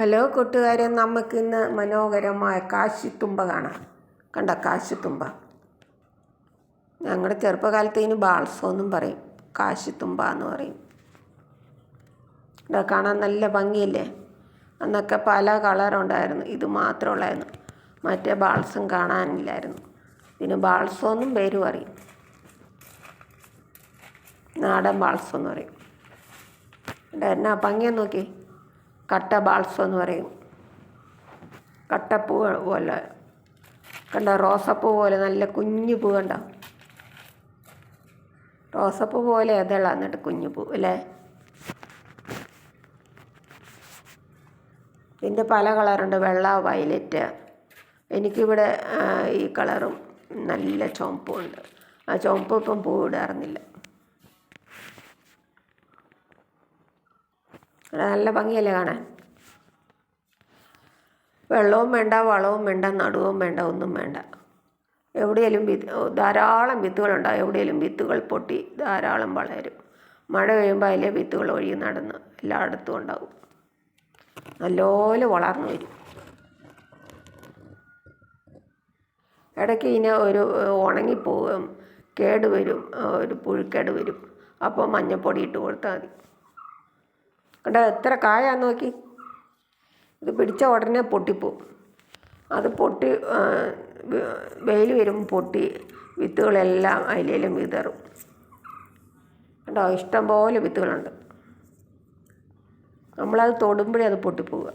Hello കൂട്ടുകാരെ നമുക്കിന്ന് മനോഹരമായ കാശിത്തുമ്പ കാണാം. കണ്ട കാശിത്തുമ്പ? ഞങ്ങളുടെ ചെറുപ്പകാലത്ത് ഇതിന് ബാൾസോ എന്നും പറയും. കാശിത്തുമ്പ എന്ന് പറയും. ഇതാ കാണാൻ നല്ല ഭംഗിയല്ലേ? അന്നൊക്കെ പല കളറുണ്ടായിരുന്നു ഇത് മാത്രമുള്ളായിരുന്നു മറ്റേ ബാൾസും കാണാനില്ലായിരുന്നു. ഇതിന് ബാൾസോ എന്നും പേര് പറയും. നാടൻ ബാൾസോ എന്ന് പറയും. ഇവിടെ എന്നാ ഭംഗിയെന്ന് നോക്കി കട്ട ബാൾസോ എന്ന് പറയും. കട്ടപ്പൂ പോലെ. കണ്ട? റോസപ്പൂ പോലെ നല്ല കുഞ്ഞു പൂ കണ്ട? റോസപ്പൂ പോലെ അതള എന്നിട്ട് കുഞ്ഞു പൂ അല്ലേ? ഇതിന്റെ പല കളറുണ്ട്. വെള്ള വയലറ്റ്. എനിക്കിവിടെ ഈ കളറും നല്ല ചുമപ്പും ഉണ്ട് ആ ചുവപ്പ് ഇപ്പം പൂ ഇടാറുന്നില്ല. നല്ല ഭംഗിയല്ലേ കാണാൻ? വെള്ളവും വേണ്ട വളവും വേണ്ട നടുവും വേണ്ട ഒന്നും വേണ്ട. എവിടെയെങ്കിലും വിത്ത് ധാരാളം വിത്തുകളുണ്ടാവും എവിടെയെങ്കിലും വിത്തുകൾ പൊട്ടി ധാരാളം വളരും. മഴ പെയ്യുമ്പോൾ അതിലെ വിത്തുകൾ ഒഴുകി നടന്ന് എല്ലായിടത്തും ഉണ്ടാവും. നല്ലപോലെ വളർന്നു വരും. ഇടയ്ക്ക് ഇതിന് ഒരു ഉണങ്ങിപ്പോവും കേടുവരും ഒരു പുഴുക്കേട് വരും. അപ്പോൾ മഞ്ഞപ്പൊടി ഇട്ട് കൊടുത്താൽ മതി. കണ്ടോ എത്ര കായാന്ന് നോക്കി? ഇത് പിടിച്ച ഉടനെ പൊട്ടിപ്പോവും. അത് പൊട്ടി വെയിൽ വരും പൊട്ടി വിത്തുകളെല്ലാം അതിലേലും വിതറും. കണ്ടോ ഇഷ്ടം പോലെ വിത്തുകളുണ്ട്. നമ്മളത് തൊടുമ്പോഴേ അത് പൊട്ടിപ്പോവുക.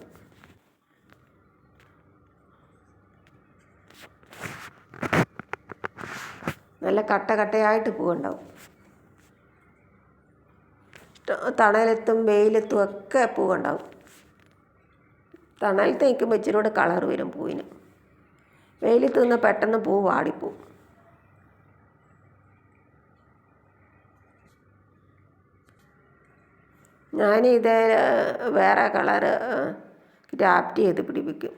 നല്ല കട്ട കട്ടയായിട്ട് പൂവുണ്ടാവും. തണലത്തും വെയിലത്തും ഒക്കെ പൂവുണ്ടാവും തണലത്ത് നിൽക്കുമ്പോൾ ഇച്ചിരി കൂടെ കളർ വരും പൂവിന്. വെയിലത്ത് നിന്ന് പെട്ടെന്ന് പൂ വാടിപ്പോവും. ഞാനിത് വേറെ കളറ് ഗ്രാഫ്റ്റ് ചെയ്ത് പിടിപ്പിക്കും.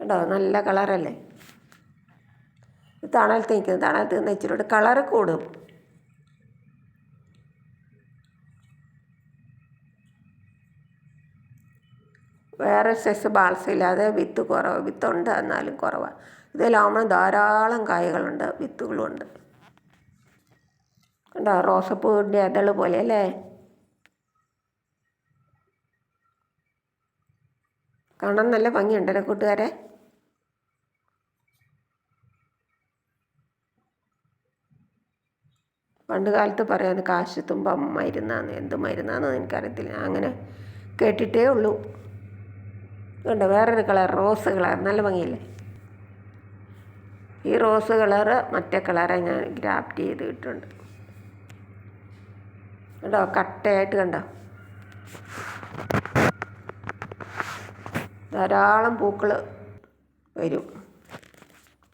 കേട്ടോ നല്ല കളറല്ലേ? തണലത്ത് നിൽക്കുന്നത് തണലത്ത് നിന്ന് ഇച്ചിരി കൂടെ കൂടും. വേറെ സെസ് ബാൾസ് ഇല്ലാതെ വിത്ത് കുറവ്. വിത്തുണ്ട് എന്നാലും കുറവാണ് ഇതിലാവുമ്പോൾ ധാരാളം കായകളുണ്ട്. വിത്തുകളുണ്ട് കണ്ടോ? റോസപ്പൂവിന്റെ അതൾ പോലെ അല്ലേ? കാണാൻ നല്ല ഭംഗിയുണ്ടല്ലോ കൂട്ടുകാരെ? പണ്ട് കാലത്ത് പറയാൻ കാശ് തുമ്പം മരുന്നാന്ന് എന്ത് മരുന്നാന്ന് എനിക്കറിയത്തില്ല. അങ്ങനെ കേട്ടിട്ടേ ഉള്ളൂ. കണ്ടോ വേറൊരു കളർ റോസ് കളർ. നല്ല ഭംഗിയല്ലേ? ഈ റോസ് കളറ് മറ്റേ കളറെ ഞാൻ ഗ്രാഫ്റ്റ് ചെയ്ത് ഇട്ടുണ്ട് കണ്ടോ? കട്ടയായിട്ട് കണ്ടോ? ധാരാളം പൂക്കൾ വരും.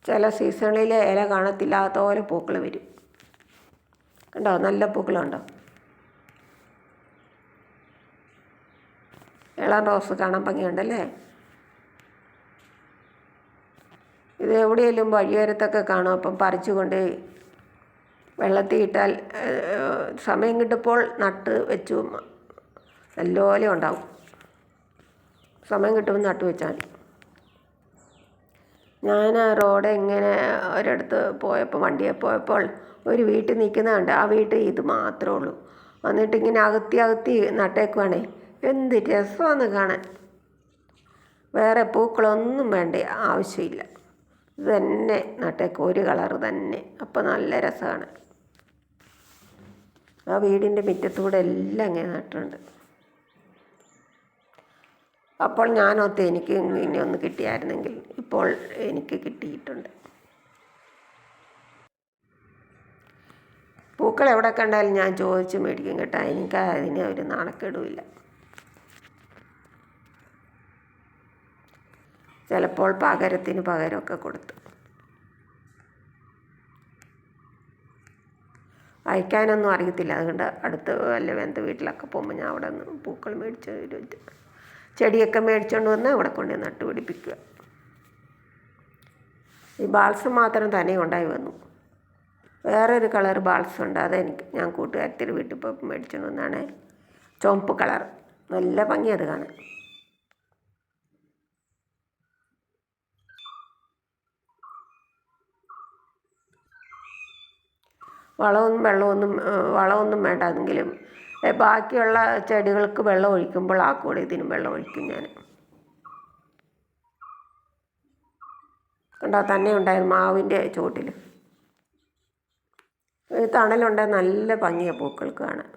ചില സീസണിൽ ഇല കാണത്തില്ലാത്ത പോലെ പൂക്കൾ വരും. കണ്ടോ? നല്ല പൂക്കളുണ്ടോ. ഇളം റോസ് കാണാൻ ഭംഗിയുണ്ടല്ലേ? ഇത് എവിടെയെങ്കിലും വഴിയോരത്തൊക്കെ കാണും. അപ്പം പറിച്ചുകൊണ്ട് വെള്ളത്തിൽ ഇട്ടാൽ സമയം കിട്ടുമ്പോൾ നട്ട് വെച്ചു. നല്ലപോലെ ഉണ്ടാവും. സമയം കിട്ടുമ്പോൾ നട്ട് വെച്ചാൽ. ഞാൻ റോഡ് ഇങ്ങനെ ഒരിടത്ത് പോയപ്പോൾ വണ്ടിയെ പോയപ്പോൾ ഒരു വീട്ടിൽ നിൽക്കുന്ന കണ്ട് ആ വീട്ടിൽ ഇത് മാത്രമേ ഉള്ളൂ. എന്നിട്ട് ഇങ്ങനെ അകത്തി അകത്തി നട്ടേക്കുവാണേ. എന്ത് രസമാണ് കാണാൻ. വേറെ പൂക്കളൊന്നും വേണ്ട ആവശ്യമില്ല. ഇത് തന്നെ നട്ടേക്ക് ഒരു കളർ തന്നെ. അപ്പോൾ നല്ല രസമാണ്. ആ വീടിന്റെ മുറ്റത്തൂടെ എല്ലാം ഇങ്ങനെ നട്ടിട്ടുണ്ട്. അപ്പോൾ ഞാനൊത്ത് എനിക്ക് ഇനി ഒന്ന് കിട്ടിയായിരുന്നെങ്കിൽ ഇപ്പോൾ എനിക്ക് കിട്ടിയിട്ടുണ്ട്. പൂക്കൾ എവിടെ കണ്ടാലും ഞാൻ ചോദിച്ച് മേടിക്കും കേട്ടോ. എനിക്ക് അതിന് ഒരു നാണക്കേടുമില്ല. ചിലപ്പോൾ പകരത്തിന് പകരമൊക്കെ കൊടുത്തു. അയക്കാനൊന്നും അറിയത്തില്ല. അതുകൊണ്ട് അടുത്ത് വല്ല വെന്ത വീട്ടിലൊക്കെ പോകുമ്പോൾ ഞാൻ അവിടെ നിന്ന് പൂക്കൾ മേടിച്ച് ഒരു ചെടിയൊക്കെ മേടിച്ചുകൊണ്ട് വന്ന് അവിടെ കൊണ്ട് നട്ടു പിടിപ്പിക്കുക. ഈ ബാൾസം മാത്രം തന്നെ ഉണ്ടായി വന്നു. വേറൊരു കളർ ബാൾസം ഉണ്ട് അതെനിക്ക് ഞാൻ കൂട്ടുകാരത്തിന്റെ വീട്ടിൽ പോയി മേടിച്ചുകൊണ്ട് വന്നാണ്. ചുവപ്പ് കളർ. നല്ല ഭംഗി അത് കാണാൻ. വളമൊന്നും വെള്ളമൊന്നും വളമൊന്നും വേണ്ട എങ്കിലും ഏഹ്, ബാക്കിയുള്ള ചെടികൾക്ക് വെള്ളം ഒഴിക്കുമ്പോൾ ആ കൂടെ ഇതിനും വെള്ളം ഒഴിക്കും ഞാൻ. കണ്ടോ തന്നെ ഉണ്ടായിരുന്നു മാവിന്റെ ചുവട്ടിൽ. തണലുണ്ടായ നല്ല ഭംഗിയ പൂക്കൾക്ക് കാണാൻ.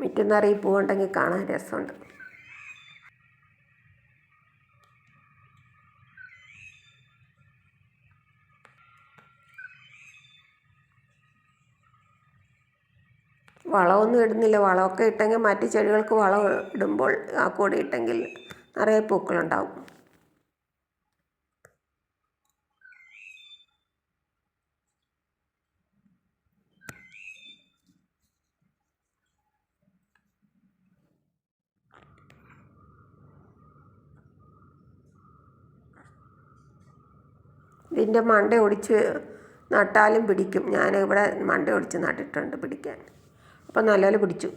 മുറ്റം നിറയെ പൂവുണ്ടെങ്കിൽ കാണാൻ രസമുണ്ട്. വളമൊന്നും ഇടുന്നില്ല. വളമൊക്കെ ഇട്ടെങ്കിൽ മറ്റ് ചെടികൾക്ക് വളം ഇടുമ്പോൾ ആ കൂടെ ഇട്ടെങ്കിൽ നിറയെ പൂക്കളുണ്ടാവും. ഇതിന്റെ മണ്ട ഒടിച്ച് നട്ടാലും പിടിക്കും. ഞാൻ ഇവിടെ മണ്ട ഒടിച്ച് നട്ടിട്ടുണ്ട് പിടിക്കാൻ. അപ്പം നല്ലപോലെ പിടിച്ചു.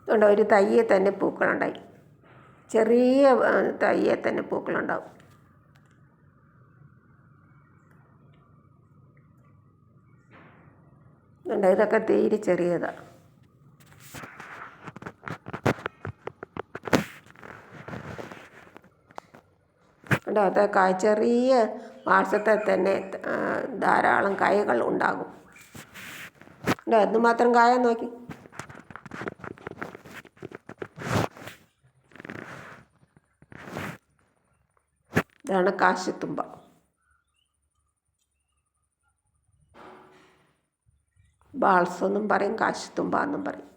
അതുകൊണ്ട് ഒരു തയ്യെ തന്നെ പൂക്കളുണ്ടായി. ചെറിയ തയ്യെ തന്നെ പൂക്കളുണ്ടാവും. ഇതൊക്കെ തീരെ ചെറിയതാണ് കണ്ടോ അത് കായ് ചെറിയ മാസത്തെ തന്നെ ധാരാളം കായകൾ ഉണ്ടാകും. കണ്ടോ എന്തുമാത്രം കായ നോക്കി. ഇതാണ് കാശിത്തുമ്പ. ബാൾസ് എന്നും പറയും കാശിത്തുമ്പ എന്നും പറയും.